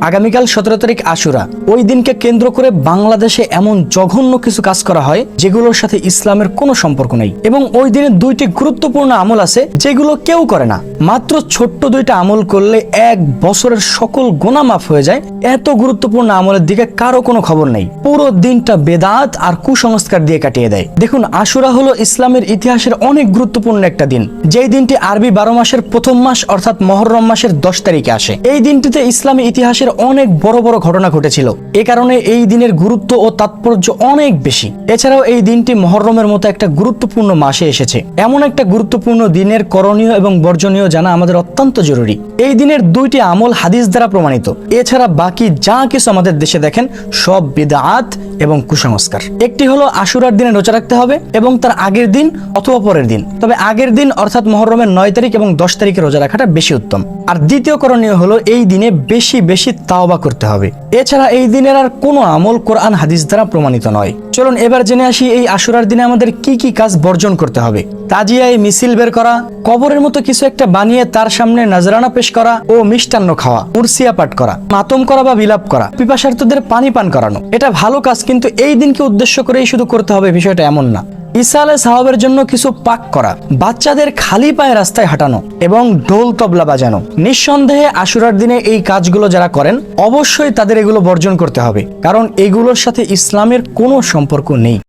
আগামীকাল সতেরো তারিখ আশুরা। ওই দিনকে কেন্দ্র করে বাংলাদেশে এমন জঘন্য কিছু কাজ করা হয়, যেগুলোর সাথে ইসলামের কোনো সম্পর্ক নেই। এবং ওই দিনে দুইটি গুরুত্বপূর্ণ আমল আছে, যেগুলো কেউ করে না। মাত্র ছোট্ট দুইটা আমল করলে এক বছরের সকল গোনা মাফ হয়ে যায়। এত গুরুত্বপূর্ণ আমলের দিকে কারও কোনো খবর নেই। পুরো দিনটা বেদাত আর কুসংস্কার দিয়ে কাটিয়ে দেয়। দেখুন, আশুরা হলো ইসলামের ইতিহাসের অনেক গুরুত্বপূর্ণ একটা দিন। যেই দিনটি আরবি বারো মাসের প্রথম মাস অর্থাৎ মহরম মাসের দশ তারিখে আসে। এই দিনটিতে ইসলামী ইতিহাসের অনেক বড় বড় ঘটনা ঘটেছিল। এ কারণে এই দিনের গুরুত্ব ও তাৎপর্য অনেক বেশি। এছাড়াও এই দিনটি মহরমের মতো একটা গুরুত্বপূর্ণ মাসে এসেছে। এমন একটা গুরুত্বপূর্ণ দিনের করণীয় এবং বর্জনীয় জানা আমাদের অত্যন্ত জরুরি। এই দিনের দুইটি আমল হাদিস দ্বারা প্রমাণিত। এছাড়া বাকি যা কিছু আমাদের দেশে দেখেন, সব বিদাত এবং কুসংস্কার। একটি হলো আশুরার দিনে রোজা রাখতে হবে এবং তার আগের দিন অথবা পরের দিন। তবে আগের দিন অর্থাৎ মহরমের নয় তারিখ এবং দশ তারিখে রোজা রাখাটা বেশি উত্তম। আর দ্বিতীয় করণীয় হলো এই দিনে বেশি বেশি তাওবা করতে হবে। এছাড়া এই দিনের আর কোনো আমল কোরআন হাদিস দ্বারা প্রমাণিত নয়। চলুন এবার জেনে আসি এই আশুরার দিনে আমাদের কি কি কাজ বর্জন করতে হবে। তাজিয়ায় মিছিল বের করা, কবরের মতো কিছু একটা বানিয়ে তার সামনে নাজরানা পেশ করা ও মিষ্টান্ন খাওয়া উর্সিয়া পাঠ করা, মাতম করা বা বিলাপ করা, পিপাসার্থদের পানি পান করানো। এটা ভালো কাজ, কিন্তু এই দিনকে উদ্দেশ্য করেই শুধু করতে হবে বিষয়টা এমন না। ঈসা আলাহ সাহাবের জন্য কিছু পাক করা, বাচ্চাদের খালি পায়ে রাস্তায় হাঁটানো এবং ঢোল তবলা বাজানো। নিঃসন্দেহে আশুরার দিনে এই কাজগুলো যারা করেন, অবশ্যই তাদের এগুলো বর্জন করতে হবে, কারণ এগুলোর সাথে ইসলামের কোনো সম্পর্ক নেই।